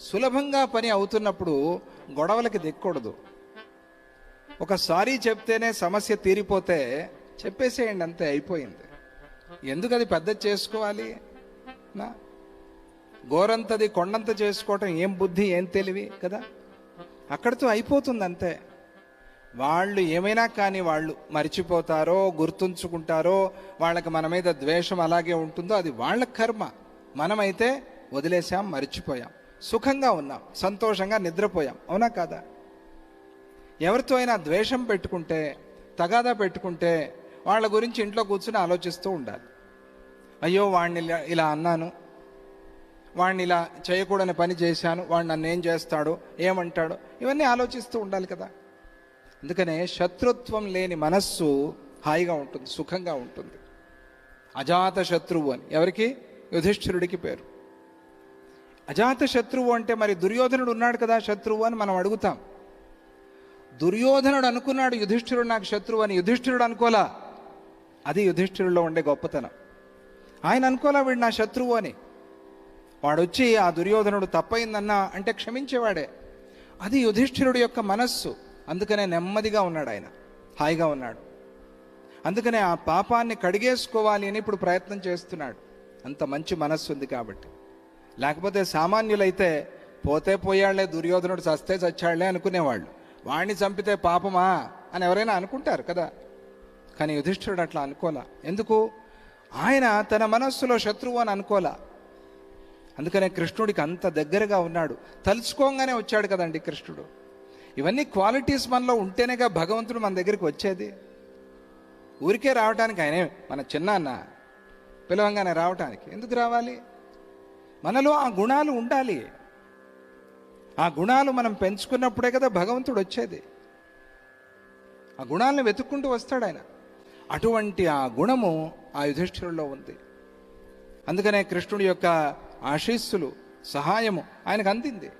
సులభంగా పని అవుతున్నప్పుడు గొడవలకి దిక్కకూడదు ఒకసారి చెప్తేనే సమస్య తీరిపోతే చెప్పేసేయండి అంతే అయిపోయింది. ఎందుకు అది పెద్ద చేసుకోవాలి? నా? గోరంతది కొండంత చేసుకోవటం ఏం బుద్ధి ఏం తెలివి కదా? అక్కడితో అయిపోతుంది అంతే వాళ్ళు ఏమైనా కానీ వాళ్ళు మర్చిపోతారో గుర్తుంచుకుంటారో వాళ్ళకి మన మీద ద్వేషం అలాగే ఉంటుందో అది వాళ్ళ కర్మ. మనమైతే వదిలేసాం మర్చిపోయాం. సుఖంగా ఉన్నాం సంతోషంగా నిద్రపోయాం. అవునా కాదా? ఎవరితో అయినా ద్వేషం పెట్టుకుంటే తగాదా పెట్టుకుంటే వాళ్ళ గురించి ఇంట్లో కూర్చుని ఆలోచిస్తూ ఉండాలి. అయ్యో వాడిని ఇలా ఇలా అన్నాను వాడిని ఇలా చేయకూడని పని చేశాను వాడు నన్ను ఏం చేస్తాడు ఏమంటాడు ఇవన్నీ ఆలోచిస్తూ ఉండాలి కదా. అందుకనే శత్రుత్వం లేని మనస్సు హాయిగా ఉంటుంది సుఖంగా ఉంటుంది. అజాత శత్రువు అని. ఎవరికి? యుధిష్ఠిరుడికి పేరు. అజాత శత్రువు అంటే మరి దుర్యోధనుడు ఉన్నాడు కదా శత్రువు అని మనం అడుగుతాం. దుర్యోధనుడు అనుకున్నాడు యుధిష్ఠిరుడు నాకు శత్రువు అని. యుధిష్ఠిరుడు అనుకోలా? అది యుధిష్ఠిరుడిలో ఉండే గొప్పతనం. ఆయన అనుకోలా వీడు నా శత్రువు అని. వాడొచ్చి ఆ దుర్యోధనుడు తప్పయిందన్నా అంటే క్షమించేవాడే. అది యుధిష్ఠిరుడి యొక్క మనస్సు. అందుకనే నెమ్మదిగా ఉన్నాడు ఆయన. హాయిగా ఉన్నాడు. అందుకనే ఆ పాపాన్ని కడిగేసుకోవాలి అని ఇప్పుడు ప్రయత్నం చేస్తున్నాడు. అంత మంచి మనస్సు ఉంది కాబట్టి. లేకపోతే సామాన్యులైతే పోతే పోయాళ్ళే దుర్యోధనుడు చస్తే చచ్చాళ్ళే అనుకునేవాళ్ళు. వాణ్ణి చంపితే పాపమా అని ఎవరైనా అనుకుంటారు కదా. కానీ యుధిష్ఠిరుడు అట్లా అనుకోలా. ఎందుకు? ఆయన తన మనస్సులో శత్రువు అని అనుకోలా. అందుకనే కృష్ణుడికి అంత దగ్గరగా ఉన్నాడు. తలుచుకోగానే వచ్చాడు కదండి కృష్ణుడు. ఇవన్నీ క్వాలిటీస్ మనలో ఉంటేనేగా భగవంతుడు మన దగ్గరికి వచ్చేది. ఊరికే రావటానికి ఆయనే మన చిన్న అన్న పిలవంగానే రావటానికి. ఎందుకు రావాలి? మనలో ఆ గుణాలు ఉండాలి. ఆ గుణాలు మనం పెంచుకున్నప్పుడే కదా భగవంతుడు వచ్చేది. ఆ గుణాలను వెతుక్కుంటూ వస్తాడు ఆయన. అటువంటి ఆ గుణము ఆ యుధిష్ఠిరుల్లో ఉంది. అందుకనే కృష్ణుడి యొక్క ఆశీస్సులు సహాయము ఆయనకు అందింది.